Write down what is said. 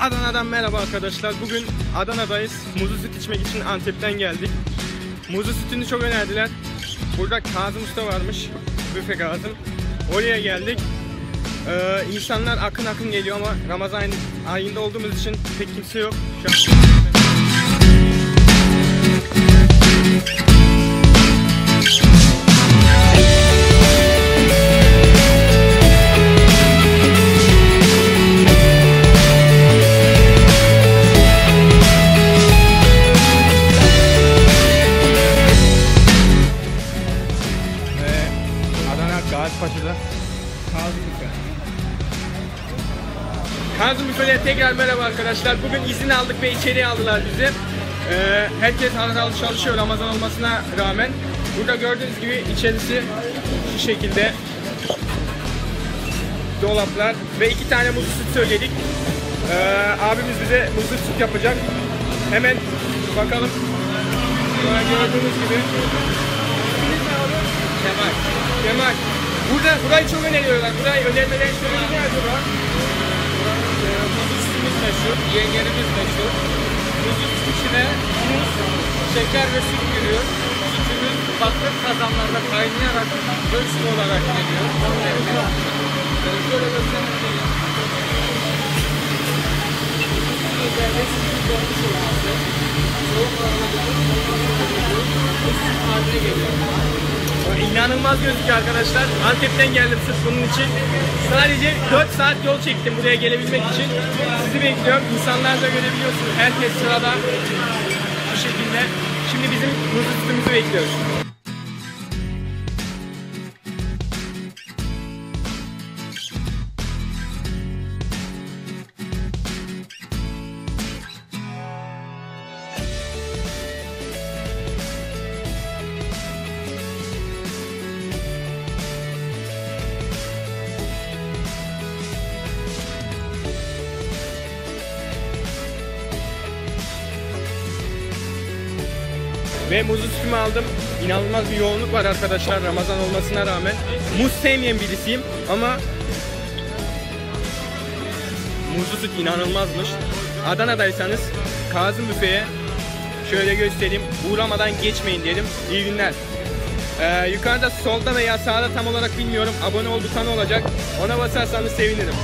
Adana'dan merhaba arkadaşlar. Bugün Adana'dayız. Muzlu süt içmek için Antep'ten geldik. Muzlu sütünü çok önerdiler. Burada Kazım Usta varmış. Büfe Kazım. Oraya geldik. Ee, insanlar akın akın geliyor ama Ramazan ayında olduğumuz için pek kimse yok. Şu an- Gazipaşa'da Kazım Büfe. Kazım Büfe'ye tekrar merhaba arkadaşlar. Bugün izin aldık ve içeriye aldılar bizi. Ee, herkes haralı çalışıyor Ramazan olmasına rağmen. Burada gördüğünüz gibi içerisi şu şekilde dolaplar ve iki tane muzlu süt söyledik. Ee, abimiz bize muzlu süt yapacak. Hemen bakalım. Burada gördüğünüz gibi Kemal. Kemal. Burada, burayı çok öneriyorlar. Burayı önermelerin sebebi ne acaba? Sütümüz meşhur, yengenimiz meşhur. Süt içine muz, şeker ve süt giriyor. Sütümüz bakır kazanlarda kaynayarak ölçülü olarak geliyor. Şöyle göstereyim. Üzerinde sütün donmuş olması, soğuk arada bu süt haline geliyor. İnanılmaz gözüküyor arkadaşlar. Antep'ten geldim sırf bunun için. Sadece 4 saat yol çektim buraya gelebilmek için. Sizi bekliyorum. İnsanlar da görebiliyorsunuz. Herkes sırada. Bu şekilde. Şimdi bizim sütümüzü bekliyoruz. Ve muzlu sütümü aldım. İnanılmaz bir yoğunluk var arkadaşlar Ramazan olmasına rağmen. Muz sevmeyen birisiyim ama muzlu süt inanılmazmış. Adana'daysanız Kazım Büfe'ye şöyle göstereyim. Uğramadan geçmeyin dedim. İyi günler. Ee, yukarıda solda veya sağda tam olarak bilmiyorum. Abone ol butonu olacak. Ona basarsanız sevinirim.